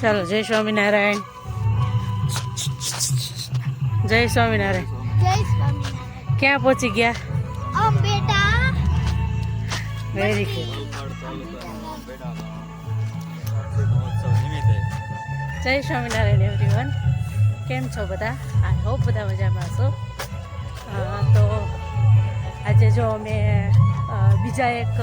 ચાલો જય સ્વામિનારાયણ. જય સ્વામિનારાયણ. ક્યાં પહોંચી ગયા? બેટા. વેરી જય સ્વામિનારાયણ એવરીવન કેમ છો બધા? આઈ હોપ બધા મજામાં છો તો આજે જો અમે બીજા એક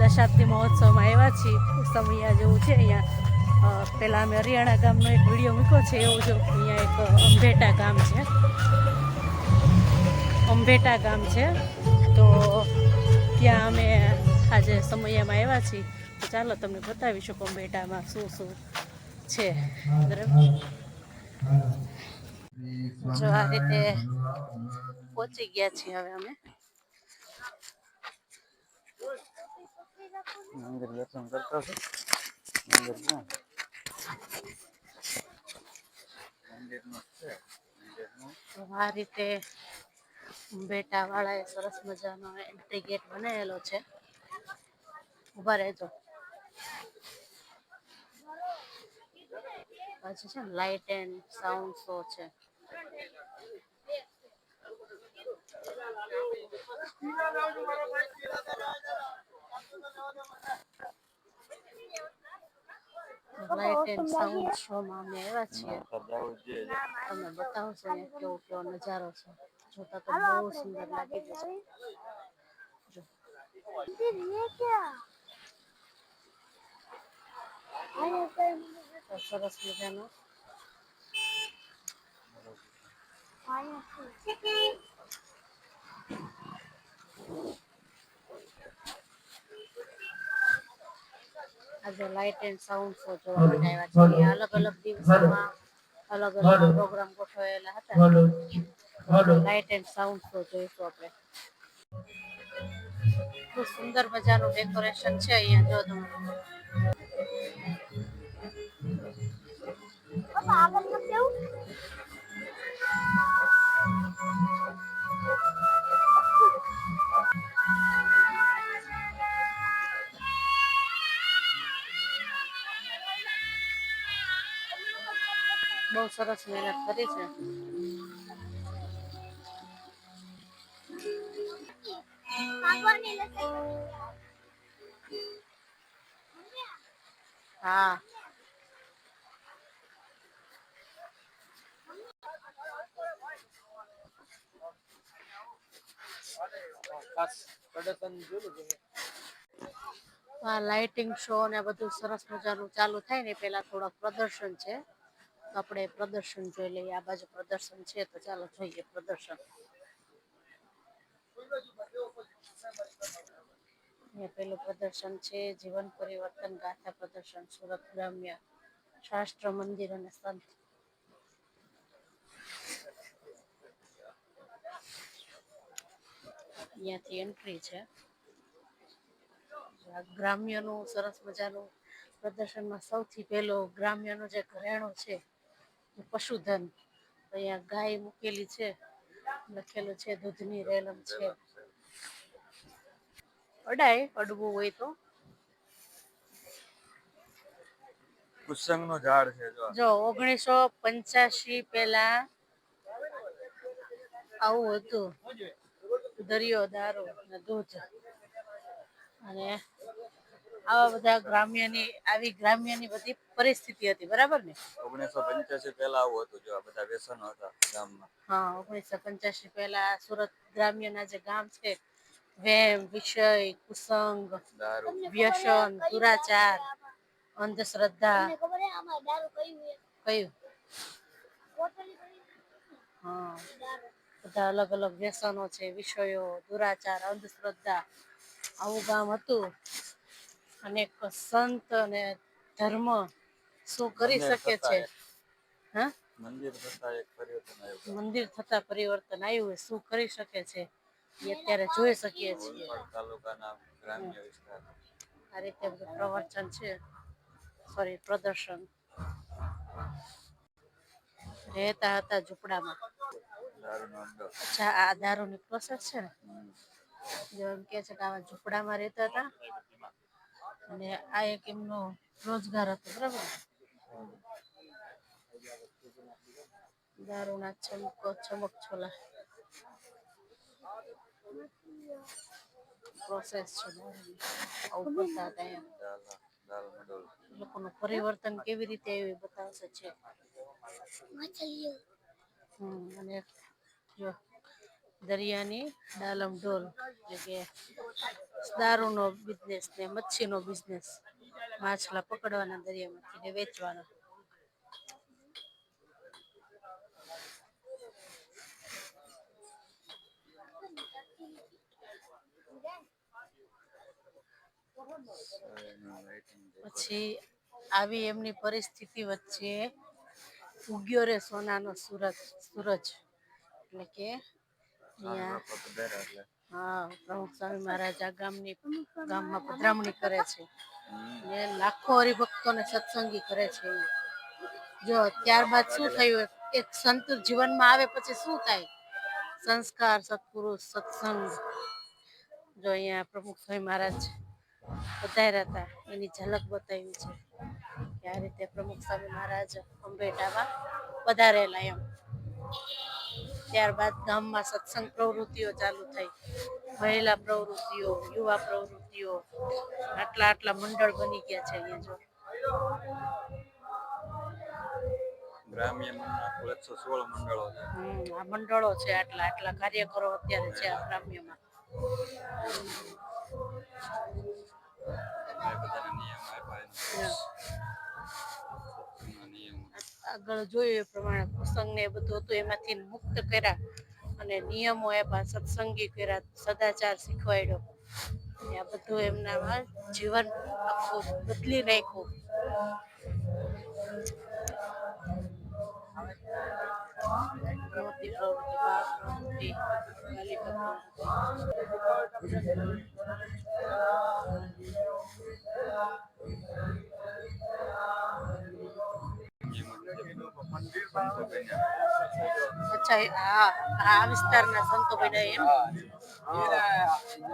દશાબ્દી મહોત્સવમાં આવ્યા છીએ. સમૈયા જેવું છે અહીંયા પહેલાં અમે હરિયાણા ગામનો એક વીડિયો મૂક્યો છે, એવું જો અહીંયા એક અંભેટા ગામ છે. અંભેટા ગામ છે. તો ત્યાં અમે આજે સમયમાં આવ્યા છીએ. તો ચાલો તમને બતાવીશું કે અંભેટામાં શું શું છે. બરાબર? જો આ રીતે પહોંચી ગયા છીએ હવે અમે. મંદિર દર્શન કરતા છો મંદિર ક્યાં મંદિરનું છે મંદિરનું તો આ રીતે અંભેટા વાળાએ સરસ મજાનો એન્ટ્રી ગેટ બનાવેલો છે. ઊભા રહેજો. પછી છે લાઇટ એન્ડ સાઉન્ડ શો છે. light and sound from અમે એવા છીએ તમને બતાવું છું અહીંયા કેવો કેવો નજારો છે જોતા તો બહુ સુંદર લાગી જશે જો સરસ મજાનો આજે લાઇટ એન્ડ સાઉન્ડ શો જોવા માટે આવ્યા છીએ અલગ અલગ દિવસોમાં અલગ અલગ પ્રોગ્રામ ગોઠવાયેલા હતા. લાઇટ એન્ડ સાઉન્ડ શો જોઈશું આપણે. ખૂબ સુંદર મજાનું ડેકોરેશન છે અહીંયા જો તમે. સરસ મહેનત કરી છે. હા. લાઇટિંગ શો ને બધું સરસ મજાનું ચાલુ થાય ને પેલા થોડાક પ્રદર્શન છે. આપણે પ્રદર્શન જોઈ લઈએ, આ બાજુ પ્રદર્શન છે, તો ચાલો જોઈએ પ્રદર્શન. પેલું પ્રદર્શન છે, જીવન પરિવર્તન ગાથા પ્રદર્શન, સુરત ગ્રામ્ય શાસ્ત્ર મંદિર અને સંત. અહીંયાથી એન્ટ્રી છે. ગ્રામ્યનું સરસ મજાનું પ્રદર્શનમાં સૌથી પહેલો ગ્રામ્યનું જે ઘરેણું છે પશુધન. અહીંયા ગાય મૂકેલી છે લખેલું છે દૂધની રેલમ છે. અડાય અડવું હોય તો. કુસંગનું ઝાડ છે જો. જો ઓગણીસો પંચ્યાસી પહેલા આવું હતું. દરિયો દારૂ ને દૂધ. અને આવા બધા ગ્રામ્યની આવી ગ્રામ્યની બધી પરિસ્થિતિ હતી બરાબર ને? ઓગણીસો પંચ્યાસી પહેલા આવું હતું જો આ બધા વ્યસનો હતા ગામમાં. હા ઓગણીસો પંચ્યાસી પહેલા સુરત ગ્રામ્યના જે ગામ છે વેમ વિષય કુસંગ વ્યસન દુરાચાર અંધશ્રદ્ધા. તમને ખબર હે આમાં દારૂ કયું હા. બધા અલગ અલગ વ્યસનો છે વિષયો દુરાચાર અંધશ્રદ્ધા. આવું ગામ હતું. અને સંત અને ધર્મ શું કરી શકે છે? હા? મંદિર થતા પરિવર્તન આવ્યું હોય શું કરી શકે છે? એ અત્યારે જોઈ શકીએ છીએ. આ રીતે પ્રવચન છે. સોરી પ્રદર્શન. રહેતા હતા ઝૂંપડામાં. અચ્છા આ દારૂની પ્રોસેસ છે ને? જેમ કે છે કે આવા ઝૂંપડામાં રહેતા હતા. અને આ એક એમનો રોજગાર હતો બરાબર? દારૂના ચમકો છમક છોલા. પ્રોસેસ છે ઉપરતા હતા એમ. લોકોનું પરિવર્તન કેવી રીતે આવ્યું બતાવશે છે. હમ અને જો દરિયાની ડાલમ ઢોલ એટલે કે દારૂનો બિઝનેસ ને મચ્છીનો બિઝનેસ માછલા પકડવાના દરિયામાંથી ને વેચવાના. પછી આવી એમની પરિસ્થિતિ વચ્ચે ઉગ્યો રે સોનાનો સુરજ સૂરજ એટલે કે અહીંયા બાપા પધાર્યા એટલે હા પ્રમુખ સ્વામી મહારાજ આ ગામની ગામમાં પધરામણી કરે છે. ને લાખો હરિભક્તોને સત્સંગી કરે છે. જો ત્યારબાદ શું થયું? એક- એક સંત જીવનમાં આવે પછી શું થાય? સંસ્કાર સત્પુરુષ સત્સંગ. જો અહીંયા પ્રમુખ સ્વામી મહારાજ પધાર્યા હતા એની ઝલક બતાવી છે કે આ રીતે પ્રમુખ સ્વામી મહારાજ અંબેટામાં પધારેલા એમ. ત્યારબાદ ગામમાં સત્સંગ પ્રવૃત્તિઓ ચાલુ થઈ. મહિલા પ્રવૃત્તિઓ યુવા પ્રવૃત્તિઓ આટલા આટલા મંડળ બની ગયા છે અહીંયા જો. ગ્રામ્ય સોળ મંડળો છે. હમ, આ મંડળો છે આટલા આટલા કાર્યકરો અત્યારે છે આ ગ્રામ્યમાં. એ બધાને આપ્યા નિયમો આગળ જોયું એ પ્રમાણે પ્રસંગને એ બધું હતું, એમાંથી મુક્ત કર્યા અને નિયમો આપ્યા, સત્સંગી કર્યા, સદાચાર શીખવાડ્યો. અને આ બધું એમનામાં જીવન આખું બદલી નાખ્યું. પ્રવૃત્તિ પ્રવૃત્તિ અચ્છા એ- હા આ વિસ્તારના સંતો બન્યા એમ?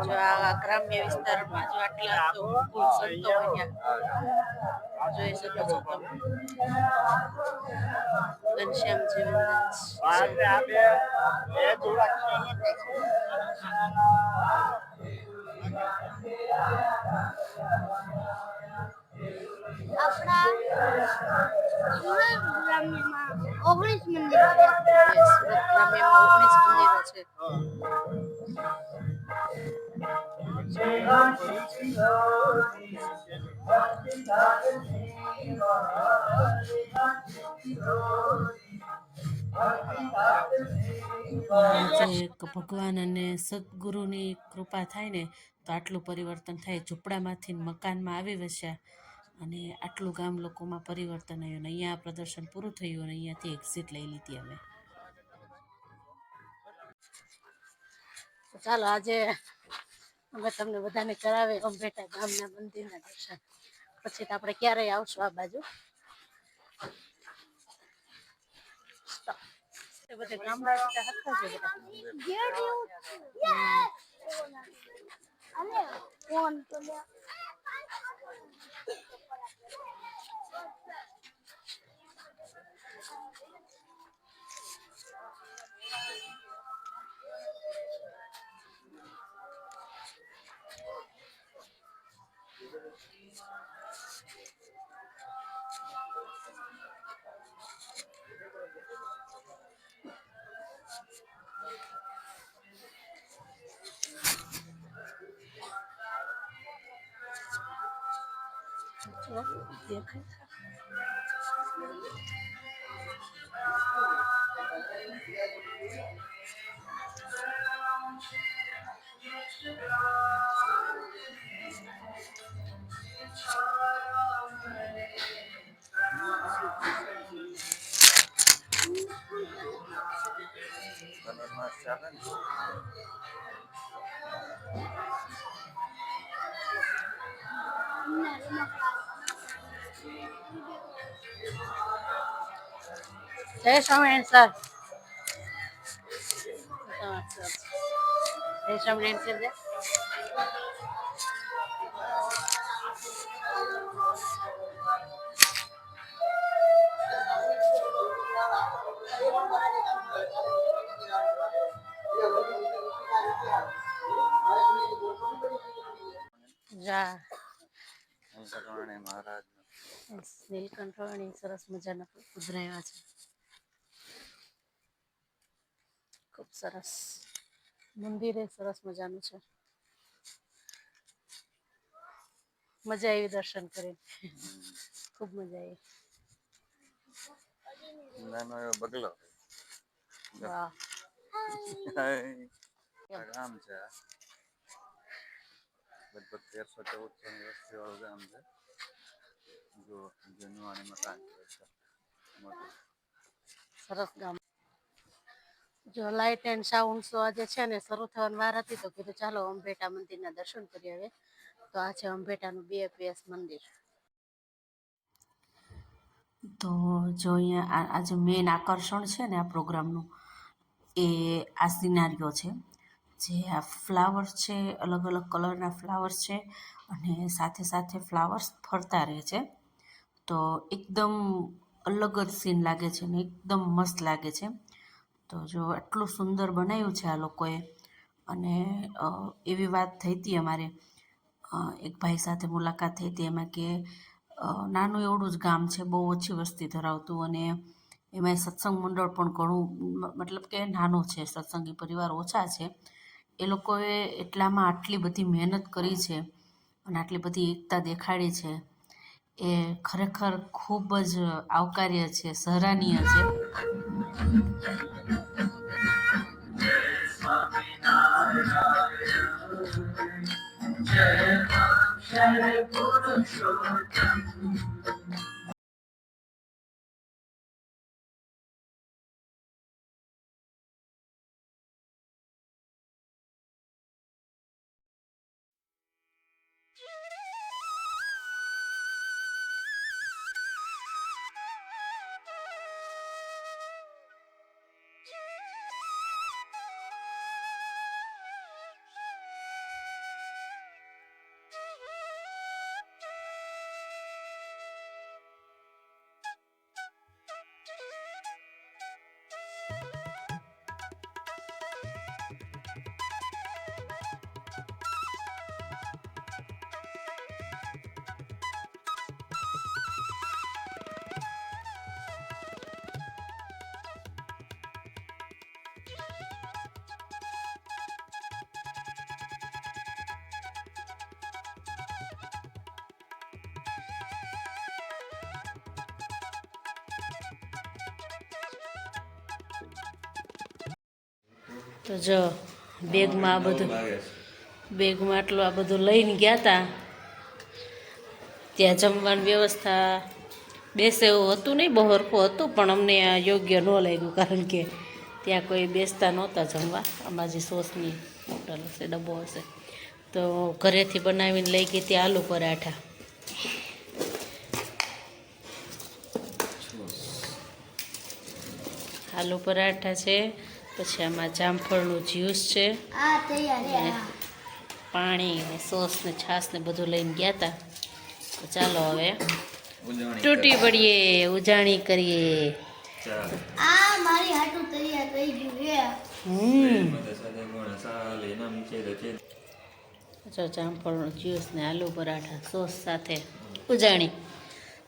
જો આ ગ્રામ્ય વિસ્તારમાં જો આટલા તો કુલ સંતો બન્યા જોઈ શકો છો તમે ઘનશ્યામ આપણા ગ્રામ્યમાં ઓગણીસ મંદિર ઓગણીસ મંદિરો છે. એક ભગવાન અને સદગુરુની કૃપા થાય ને, તો આટલું પરિવર્તન થાય. ઝૂંપડામાંથી મકાનમાં આવી વસ્યા. અને આટલું ગામ લોકોમાં પરિવર્તન આવ્યું અને અહીંયા પ્રદર્શન પૂરું થયું અને અહીંયાથી એક્ઝિટ લઈ લીધી અમે. ચાલો આજે અમે તમને બધાને કરાવે અંબેટા ગામના મંદિરના દર્શન. પછી તો આપણે ક્યારેય આવશું આ બાજુ. ગામડા બધા છે બધા? Thank you. ગેટ જય સ્વામિનારાયણ સર. જય સ્વામિનારાયણ સર જા. નીલકંઠવાણી સરસ મજાના ઉભરાયા છે. સરસ. મંદિરે સરસ મજાનું છે. મજા આવી દર્શન કરીને. ખૂબ મજા આવી. નાનો એવો બગલો. વાહ. આ ગામ છે આ. લગભગ તેરસો ચૌદસો ની વસ્તી વાળું ગામ છે. જો જૂનું અને મકાન છે. મોટું. સરસ ગામ. જો લાઇટ એન્ડ સાઉન્ડ શો આજે છે ને શરૂ થવાની વાર હતી તો કીધું ચાલો અંબેટા મંદિરના દર્શન કરી આવે તો આ છે અંબેટાનું બીએપીએસ મંદિર. તો જો અહીંયા આ જે મેઇન આકર્ષણ છે ને આ પ્રોગ્રામનું, એ આ સિનારીઓ છે. જે આ ફ્લાવર્સ છે, અલગ અલગ કલરના ફ્લાવર્સ છે અને સાથે સાથે ફ્લાવર્સ ફરતા રહે છે. તો એકદમ અલગ જ સીન લાગે છે ને, એકદમ મસ્ત લાગે છે. તો જો આટલું સુંદર બનાવ્યું છે આ લોકોએ. અને એવી વાત થઈ હતી અમારે. એક ભાઈ સાથે મુલાકાત થઈ હતી એમાં કે નાનું એવડું જ ગામ છે, બહુ ઓછી વસ્તી ધરાવતું અને એમાં સત્સંગ મંડળ પણ ઘણું મતલબ કે નાનું છે, સત્સંગી પરિવાર ઓછા છે. એ લોકોએ એટલામાં આટલી બધી મહેનત કરી છે અને આટલી બધી એકતા દેખાડી છે. એ ખરેખર ખૂબ જ આવકાર્ય છે, સરાહનીય છે. Jai Ram, Jai Purushottam. તો જો, બેગમાં આ બધું બેગમાં આટલું આ બધું લઈને ગયા હતા ત્યાં જમવાની વ્યવસ્થા બેસે એવું હતું નહીં બહુ હરખું હતું, પણ અમને આ યોગ્ય ન લાગ્યું, કારણ કે ત્યાં કોઈ બેસતા નહોતા જમવા. અંબાજી સોસની હોટલ હશે, ડબ્બો હશે. તો ઘરેથી બનાવીને લઈ ગઈ ત્યાં આલુ પરાઠા. આલુ પરાઠા છે. પછી આમાં જામફળનું જ્યુસ છે. આ તૈયાર છે આ. પાણી ને સોસ ને છાશ ને બધું લઈને ગયા હતા તો ચાલો હવે તૂટી પડીએ ઉજાણી કરીએ. ચાલ. આ મારી હાટું તૈયાર થઈ ગયું તે જો જામફળનું જ્યુસ ને આલુ પરાઠા સોસ સાથે ઉજાણી.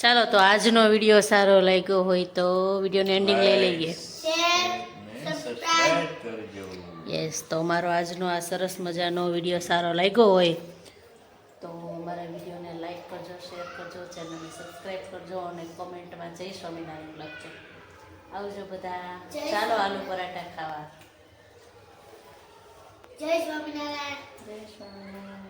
ચાલો તો આજનો વીડિયો સારો લાગ્યો હોય તો વિડીયોને એન્ડિંગ લઈ લઈએ શેર ને સબસ્ક્રાઇબ કરજો યસ તો મારો આજનો આ સરસ મજાનો વીડિયો સારો લાગ્યો હોય તો મારા વિડીયોને લાઈક કરજો શેર કરજો ચેનલને સબસ્ક્રાઈબ કરજો અને કોમેન્ટમાં જય સ્વામિનારાયણ લખજો. આવજો બધા. ચાલો આલુ પરાઠા ખાવા. જય સ્વામિનારાયણ. જય સ્વામિનારાયણ.